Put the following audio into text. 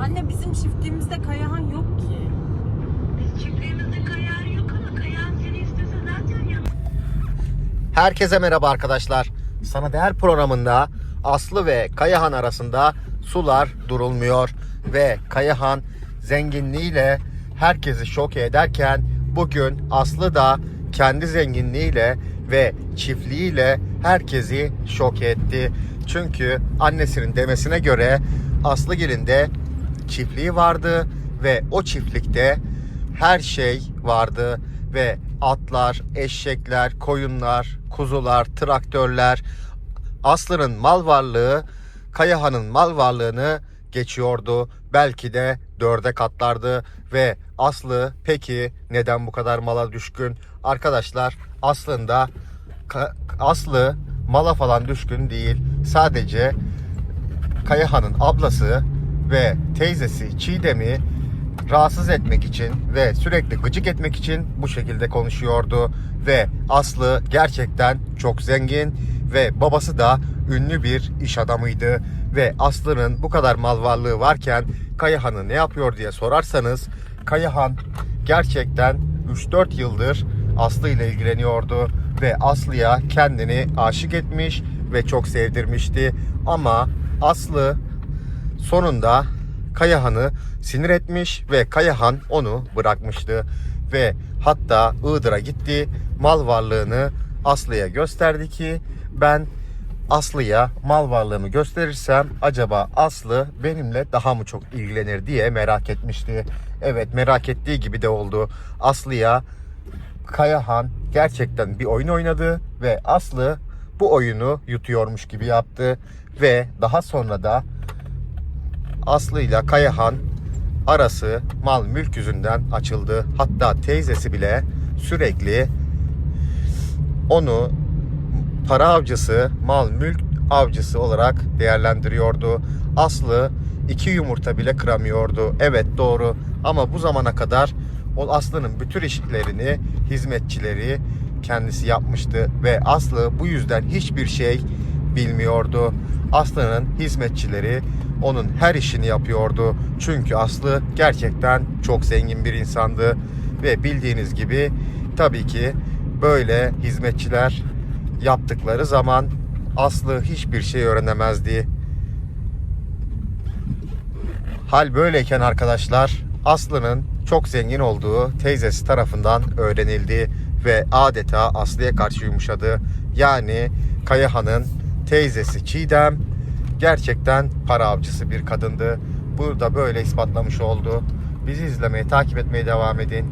Anne bizim çiftliğimizde Kayahan yok ki. Biz çiftliğimizde kayar yok ama kayan seni istese zaten ya. Herkese merhaba arkadaşlar. Sana Değer programında Aslı ve Kayahan arasında sular durulmuyor ve Kayahan zenginliğiyle herkesi şok ederken bugün Aslı da kendi zenginliğiyle ve çiftliğiyle herkesi şok etti. Çünkü annesinin demesine göre Aslıgil'in de çiftliği vardı ve o çiftlikte her şey vardı ve atlar, eşekler, koyunlar, kuzular, traktörler, Aslı'nın mal varlığı Kayahan'ın mal varlığını geçiyordu. Belki de dörde katlardı ve Aslı peki neden bu kadar mala düşkün? Arkadaşlar aslında Aslı mala falan düşkün değil. Sadece Kayahan'ın ablası ve teyzesi Çiğdem'i rahatsız etmek için ve sürekli gıcık etmek için bu şekilde konuşuyordu. Ve Aslı gerçekten çok zengin ve babası da ünlü bir iş adamıydı. Ve Aslı'nın bu kadar mal varlığı varken Kayahan'ı ne yapıyor diye sorarsanız Kayahan gerçekten 3-4 yıldır Aslı ile ilgileniyordu ve Aslı'ya kendini aşık etmiş ve çok sevdirmişti. Ama Aslı sonunda Kayahan'ı sinir etmiş ve Kayahan onu bırakmıştı ve hatta Iğdır'a gitti mal varlığını Aslı'ya gösterdi ki ben Aslı'ya mal varlığımı gösterirsem acaba Aslı benimle daha mı çok ilgilenir diye merak etmişti. Evet merak ettiği gibi de oldu. Aslı'ya Kayahan gerçekten bir oyun oynadı ve Aslı bu oyunu yutuyormuş gibi yaptı ve daha sonra da Aslı ile Kayahan arası mal mülk yüzünden açıldı. Hatta teyzesi bile sürekli onu para avcısı, mal mülk avcısı olarak değerlendiriyordu. Aslı iki yumurta bile kıramıyordu. Evet doğru ama bu zamana kadar o Aslı'nın bütün işlerini hizmetçileri kendisi yapmıştı ve Aslı bu yüzden hiçbir şey bilmiyordu. Aslı'nın hizmetçileri onun her işini yapıyordu. Çünkü Aslı gerçekten çok zengin bir insandı ve bildiğiniz gibi tabii ki böyle hizmetçiler yaptıkları zaman Aslı hiçbir şey öğrenemezdi. Hal böyleyken arkadaşlar Aslı'nın çok zengin olduğu teyzesi tarafından öğrenildi ve adeta Aslı'ya karşı yumuşadı. Yani Kayahan'ın teyzesi Çiğdem gerçekten para avcısı bir kadındı. Burada böyle ispatlamış oldu. Bizi izlemeye, takip etmeye devam edin.